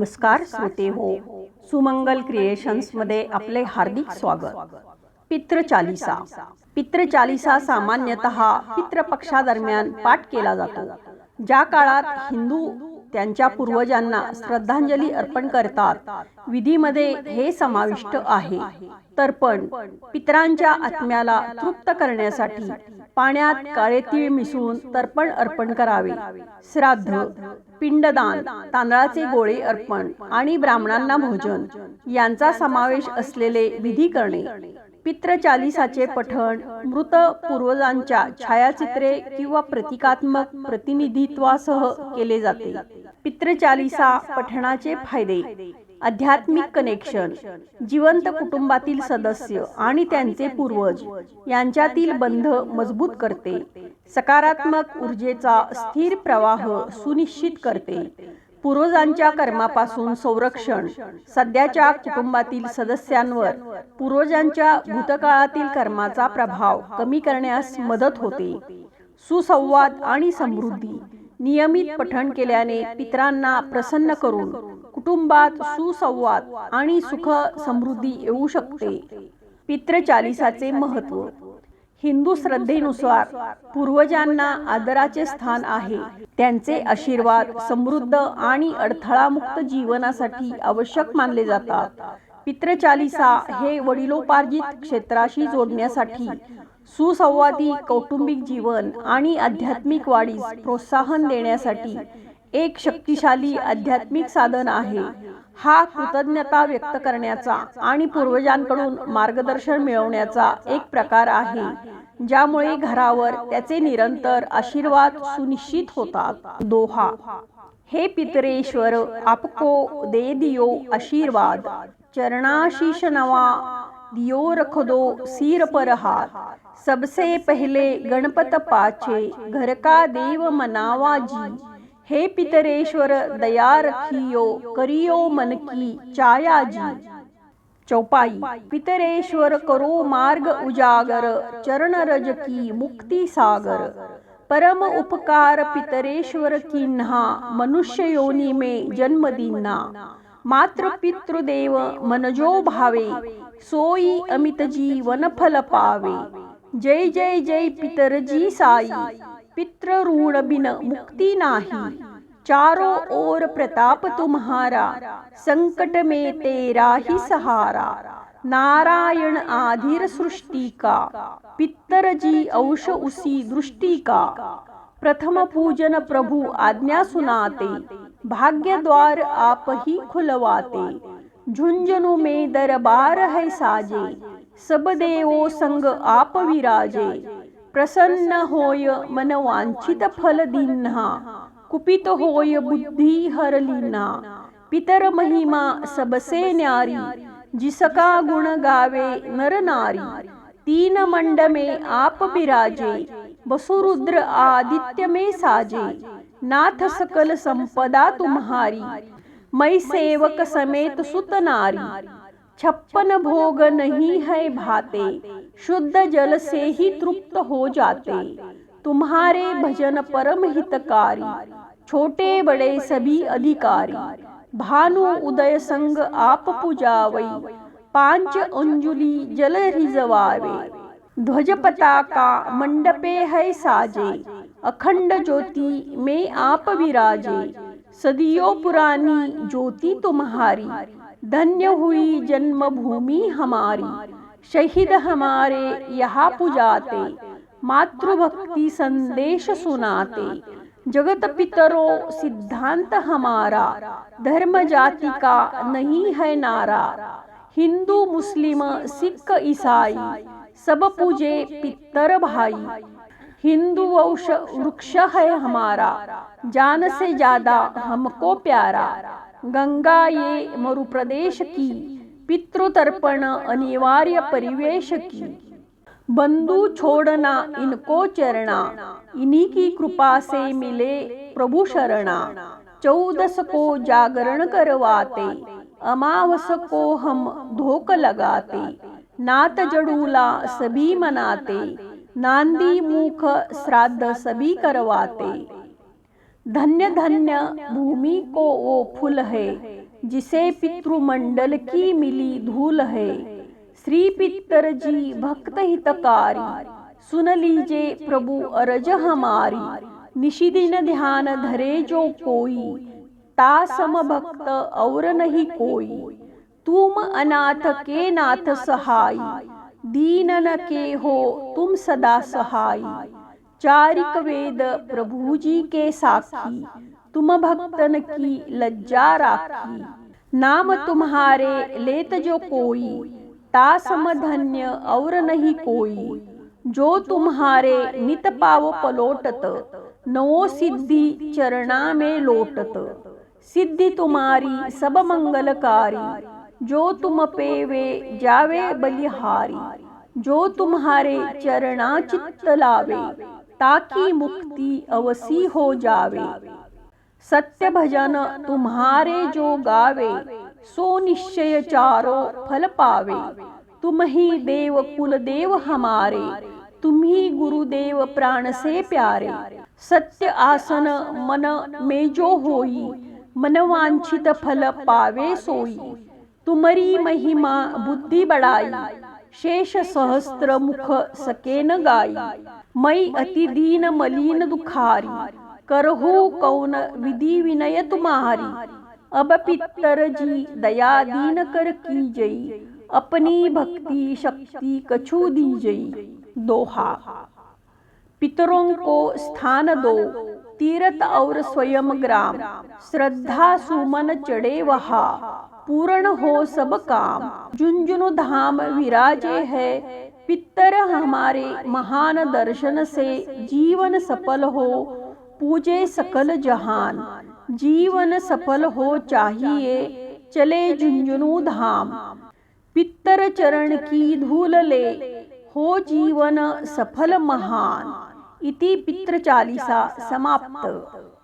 नमस्कार श्रोते हो. सुमंगल क्रिएशन्समध्ये आपले हार्दिक स्वागत. पितृचालिसा पितृचालिसा सामान्यतः पितृपक्षादरम्यान पाठ केला जातो ज्या काळात हिंदू त्यांच्या पूर्वजांना श्रद्धांजली अर्पण करतात विधीमध्ये हे समाविष्ट आहे. तर्पण पितरांच्या आत्म्याला तृप्त करण्यासाठी पाण्यात काळे तीळ मिसळून तर्पण अर्पण करावे. श्राद्ध पिंडदान तांदळाचे गोळे अर्पण आणि ब्राह्मणांना भोजन यांचा समावेश असलेले विधी करणे. पित्रचालिसाचे पठण मृत पूर्वजांच्या छायाचित्रे किंवा प्रतिकात्मक प्रतिनिधित्वासह केले जाते. पित्रचालिसा पठणाचे फायदे. आध्यात्मिक कनेक्शन जिवंत कुटुंबातील सदस्य आणि त्यांचे पूर्वज यांच्यातील बंध मजबूत करते. सकारात्मक ऊर्जेचा स्थिर प्रवाह सुनिश्चित करते. पूर्वजांच्या कर्मापासून संरक्षण सध्याच्या कुटुंबातील सदस्यांवर पूर्वजांच्या भूतकाळातील कर्माचा प्रभाव कमी करण्यास मदत होते. सुसंवाद आणि समृद्धी नियमित पठण केल्याने पितरांना प्रसन्न करून कुटुंबात सुसंवाद आणि सुख समृद्धी येऊ शकते. पितृचालिसाचे महत्त्व. हिंदू श्रद्धेनुसार पूर्वजांना आदराचे स्थान आहे. त्यांचे आशीर्वाद समृद्ध आणि अडथळामुक्त जीवनासाठी आवश्यक मानले जातात. पितृचालिसा हे वडिलोपार्जित क्षेत्राशी जोडण्यासाठी सुसंवादी कौटुंबिक जीवन आणि आध्यात्मिक वाढीस प्रोत्साहन देण्यासाठी एक शक्तिशाली आध्यात्मिक साधन आहे. हा कृतज्ञता व्यक्त करण्याचा आणि पूर्वजांकडून मार्गदर्शन मिळवण्याचा एक प्रकार आहे ज्यामुळे घरावर त्याचे निरंतर आशीर्वाद सुनिश्चित होतात. दोहा. हे पितरेश्वर आपको दे दियो आशीर्वाद. चरणाशीष नवा दियो रख दो सिर पर हाथ. सबसे पहले गणपत पाचे घर का देव मनावा जी. हे पितरेश्वर दया रखियो, करियो मन की चाया जी। चौपाई, पितरेश्वर, करो मार्ग उजागर, चरण रज की मुक्ती सागर। परम उपकार पितरेश्वर किन्हा मनुष्य योनि में जन्म दीना मात्र पितृदेव मनजो भावे, सोई अमित जीवन फल पावे। जय जय जय पितरजी साई। पितृ ऋण बिन मुक्ति नाही चारों ओर प्रताप तुम्हारा संकट में तेरा ही सहारा। नारायण आधिर सृष्टि का पितर जी औष उसी दृष्टि का प्रथम पूजन प्रभु आज्ञा सुनाते भाग्य द्वार आप ही खुलवाते। झुंझुनु में दरबार है साजे, सब देवो संग आप विराजे। प्रसन्न होय मन वांछित फल दिन्हा कुपित होय बुद्धी हरलीना पितर महिमा सबसे न्यारी, जिसका गुण गावे नर नारी। तीन मंड में आप विराजे वसुरुद्र आदित्य में साजे। नाथ सकल संपदा तुम्हारी मैं सेवक समेत सुत नारी। छप्पन भोग नहीं है भाते शुद्ध जल से ही तृप्त हो जाते। तुम्हारे भजन परम हितकारी, छोटे बड़े सभी अधिकारी। भानु उदय संग आप पुजावई पाँच अंजुली जल रिजवावे। ध्वज पताका मंडपे है साजे, अखंड ज्योति में आप विराजे। सदियों पुरानी ज्योति तुम्हारी, धन्य हुई जन्मभूमि हमारी। शहीद हमारे यहाँ पुजाते, मातृभक्ति संदेश सुनाते। जगत पितरो, सिद्धांत हमारा, धर्म जाति का नहीं है नारा। हिंदू, मुस्लिम, सिख, ईसाई, सब पूजे पितर भाई। हिंदू वंश वृक्ष है हमारा, जान से ज़्यादा हमको प्यारा। गंगा ये मरुप्रदेश की पितृतर्पण अनिवार्य परिवेश की बंधु छोड़ना इनको चरणा इन्हीं की कृपा से मिले प्रभु शरणा। चौदस को जागरण करवाते अमावस को हम धोक लगाते। नात जड़ूला सभी मनाते, नांदी मुख श्राद्ध सभी करवाते। धन्य धन्य भूमि को वो फूल है, जिसे पितृमंडल की मिली धूल है। श्री पितर जी भक्त हितकारी, सुन लीजे प्रभु अरज हमारी। निशिदिन ध्यान धरे जो कोई ता सम भक्त और नहीं कोई। तुम अनाथ के नाथ सहाय दीनन के हो तुम सदा सहाय। चारिक वेद प्रभु जी के साखी, तुम भक्तन की लज्जा राखी। नाम तुम्हारे लेत जो कोई, ता समधन्य और नहीं कोई। जो तुम्हारे नित पाव पलोटत, नवो सिद्धि चरणा में लोटत। सिद्धि तुम्हारी सब मंगलकारी, जो तुम पेवे जावे बलिहारी। जो तुम्हारे चरणा चित्त लावे ताकि मुक्ति अवसी हो जावे। सत्य भजन तुम्हारे जो गावे सो निश्चय चारो फल पावे। तुम ही देव कुल देव हमारे तुम ही गुरुदेव प्राण से प्यारे। सत्य आसन मन में जो होई मनवांछित फल पावे सोई। तुमरी महिमा बुद्धि बढ़ाई। शेष सहस्त्र मुख सके न गाई मई अति दीन मलिन दुखारी करहो कौन विधि विनय तुम्हारी अब पितर जी दया दीन कर की जई अपनी भक्ति शक्ति कछु दी जई दोहा। पितरों को स्थान दो। तीर्थ और स्वयं ग्राम। श्रद्धा सुमन चढ़े वहा। पूर्ण हो सब काम। झुंझुनु धाम विराजे है। पितर हमारे महान दर्शन से जीवन सफल हो। पूजे सकल जहान। जीवन सफल हो चाहिए। चले झुंझुनू धाम। पितर चरण की धूल ले। हो जीवन सफल महान। इति पितृचालीसा समाप्त।